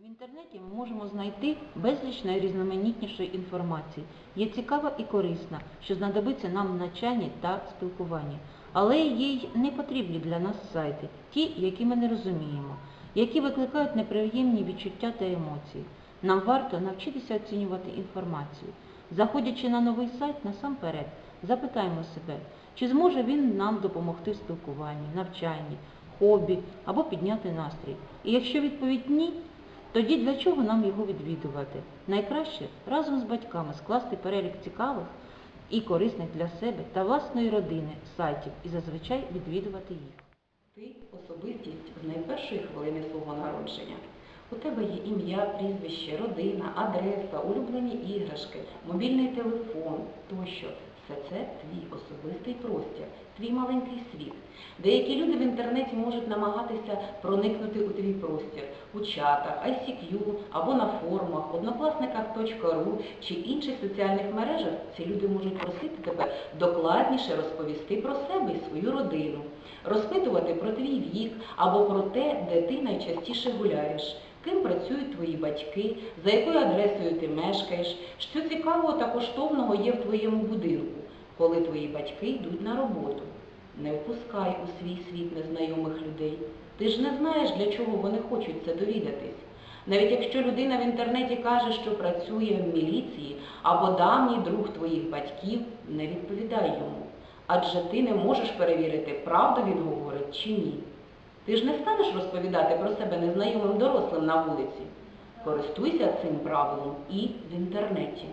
В інтернеті ми можемо знайти безліч найрізноманітнішої інформації. Є цікава і корисна, що знадобиться нам в навчанні та спілкуванні. Але є й не потрібні для нас сайти, ті, які ми не розуміємо, які викликають неприємні відчуття та емоції. Нам варто навчитися оцінювати інформацію. Заходячи на новий сайт, насамперед, запитаємо себе, чи зможе він нам допомогти в спілкуванні, навчанні, хобі або підняти настрій. І якщо відповідь ні, тоді для чого нам його відвідувати? Найкраще разом з батьками скласти перелік цікавих і корисних для себе та власної родини сайтів і зазвичай відвідувати їх. Ти особистість з найпершої хвилини свого народження. У тебе є ім'я, прізвище, родина, адреса, улюблені іграшки, мобільний телефон тощо. Все це твій особистий простір, твій маленький світ. Деякі люди в інтернеті можуть намагатися проникнути у твій простір у чатах, ICQ або на форумах, однокласниках.ру чи інших соціальних мережах. Ці люди можуть просити тебе докладніше розповісти про себе і свою родину, розпитувати про твій вік або про те, де ти найчастіше гуляєш. Ким працюють твої батьки, за якою адресою ти мешкаєш, що цікавого та коштовного є в твоєму будинку, коли твої батьки йдуть на роботу. Не впускай у свій світ незнайомих людей. Ти ж не знаєш, для чого вони хочуть це довідатись. Навіть якщо людина в інтернеті каже, що працює в міліції або давній друг твоїх батьків, не відповідай йому. Адже ти не можеш перевірити, правду він говорить чи ні. Ти ж не станеш розповідати про себе незнайомим дорослим на вулиці. Користуйся цим правилом і в інтернеті.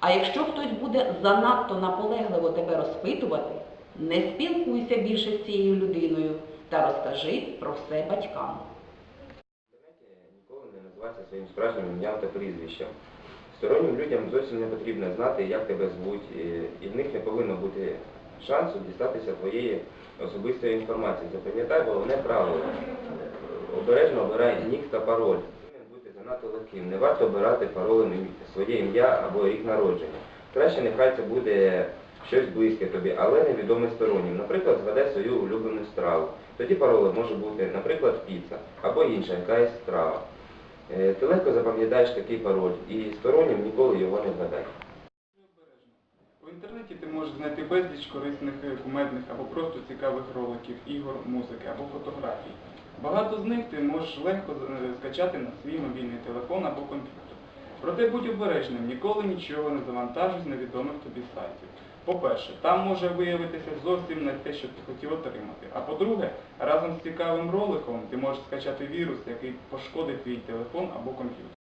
А якщо хтось буде занадто наполегливо тебе розпитувати, не спілкуйся більше з цією людиною та розкажи про все батькам. Ніколи не називайся своїм справжнім ім'ям та прізвищем. Стороннім людям зовсім не потрібно знати, як тебе звуть, і в них не повинно бути шансу дістатися твоєї особистої інформації. Запам'ятай головне правило. Обережно обирай нік та пароль. Бути занадто легким. Не варто обирати паролем своє ім'я або рік народження. Краще нехай це буде щось близьке тобі, але невідоме стороннім. Наприклад, згадай свою улюблену страву. Тоді паролем може бути, наприклад, піца або інша якась страва. Е, Ти легко запам'ятаєш такий пароль і стороннім ніколи його не згадай. Інтернеті ти можеш знайти безліч корисних, е, кумедних або просто цікавих роликів, ігор, музики або фотографій. Багато з них ти можеш легко е, скачати на свій мобільний телефон або комп'ютер. Проте будь обережним, ніколи нічого не завантажуй з невідомих тобі сайтів. По-перше, там може виявитися зовсім не те, що ти хотів отримати. А по-друге, разом з цікавим роликом ти можеш скачати вірус, який пошкодить твій телефон або комп'ютер.